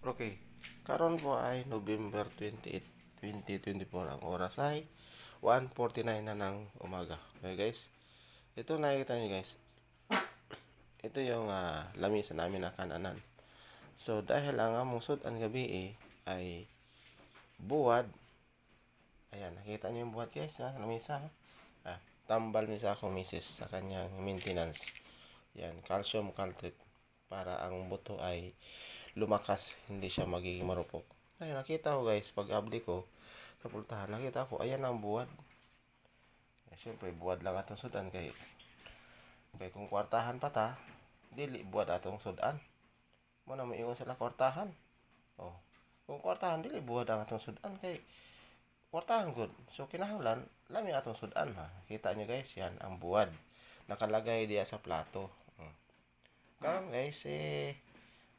Okay. Karon po ay November 28, 2024. Ang oras ay 1.49 na ng umaga. Okay guys? Ito nakikita nyo guys. Ito yung ah, lamisa namin na kananan. So dahil ang among sudan gabi eh, ay buwad. Ayan, nakita nyo yung buwad guys ha? Lamisa ha? Ah, tambal ni sa akong misis sa kanyang maintenance. Yan, calcium caltrate para ang buto ay lumakas, hindi siya magiging marupok. Ay, nakita ko guys, pag abdi ko sa pultahan, nakita ko, ayan ang buwad. Eh, Siyempre, buwad lang atong sudan kay kay kung kwartahan pa ta, dili buwad atong sudan. Mo na moingon sila kwartahan. Oh. Kung kwartahan dili buwad ang atong sudan kay kwartahan good. So kinahanglan lami atong sudan ha. Kita nyo guys, yan ang buwad. Nakalagay diya sa plato. Hmm. Karon guys, eh,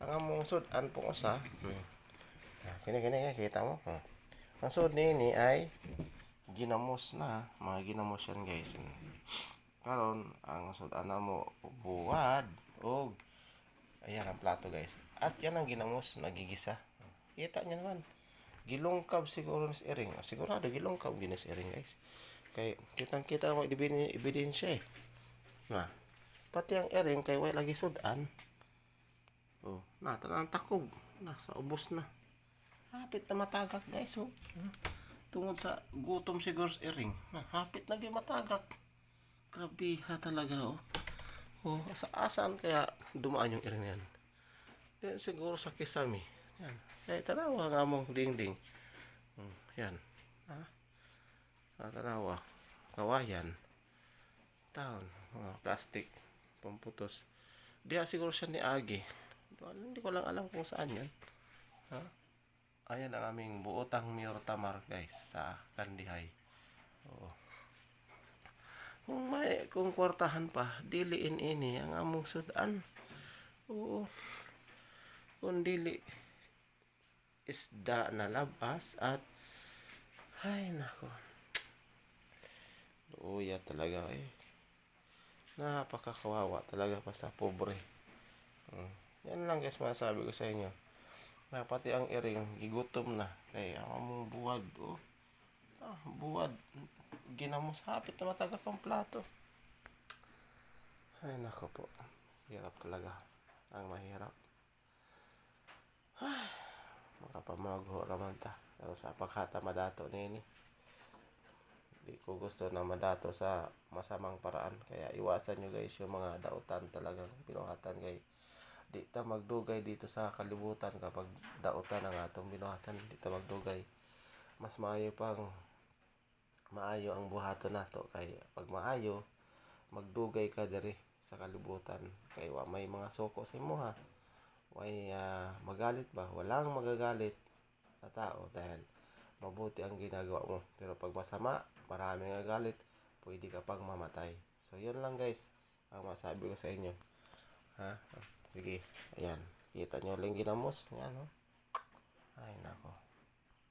ang among sudan pong usa. Hmm. Ah, Kini kini guys, kita mo. Hmm. Ang sud ni ay ginamos na, mga ginamos yan guys. Karon ang sudan na mo buwad og ayan ang plato guys. At yan ang ginamos nagigisa. Kita niyo naman. Gilungkab siguro ni Ering. Sigurado gilungkab din si Ering guys. Kay kitang kita mo ebidensya eh. Na. Pati ang Ering kay way lagi sudan. Oh, na tanang takob. Na sa ubos na. Hapit na matagak guys oh. Tungod sa gutom si Ering. Na hapit na gyud matagak. Grabe ha talaga oh. Oh, sa asan kaya dumaan yung Ering na yan? Yan siguro sa kisame. Yan. Kaya tanawa nga mong dingding. Hmm, yan. Ha? Ah, tanawa. Kawayan. Taon. Mga plastic. Pamputos. Diya siguro siya ni Agi. Hindi ko lang alam kung saan yan. Ha? Ayan ang aming buotang Mayor Tamar guys sa Kandihay. Oo. Kung may kung kwartahan pa, diliin ini ang among sudan. Oo. Kung dili isda na labas at ay nako. Luya talaga eh. Napakakawawa talaga pa sa pobre. Hmm. Yan lang guys masasabi ko sa inyo. Na pati ang iring gigutom na kay ang among buwad oh. Ah, buwad ginamos hapit na matagak ang plato. Ay nako po. Hirap talaga. Ang mahirap. Ay, makapamagho raman ta. Pero sa pagkata madato nini. Di ko gusto na madato sa masamang paraan. Kaya iwasan nyo guys yung mga dautan talagang binuhatan kay di ta magdugay dito sa kalibutan kapag dautan ang atong binuhatan. Di ta magdugay. Mas maayo pang maayo ang buhaton nato kay pag maayo magdugay ka diri sa kalibutan. Kay wa may mga soko sa imo ha? Way ah, magalit ba? Walang magagalit na tao dahil mabuti ang ginagawa mo. Pero pag masama marami nga galit pwede ka pang mamatay. So yun lang guys ang masabi ko sa inyo. Ha sige ayan. Kita nyo lang ginamos yan oh. ay nako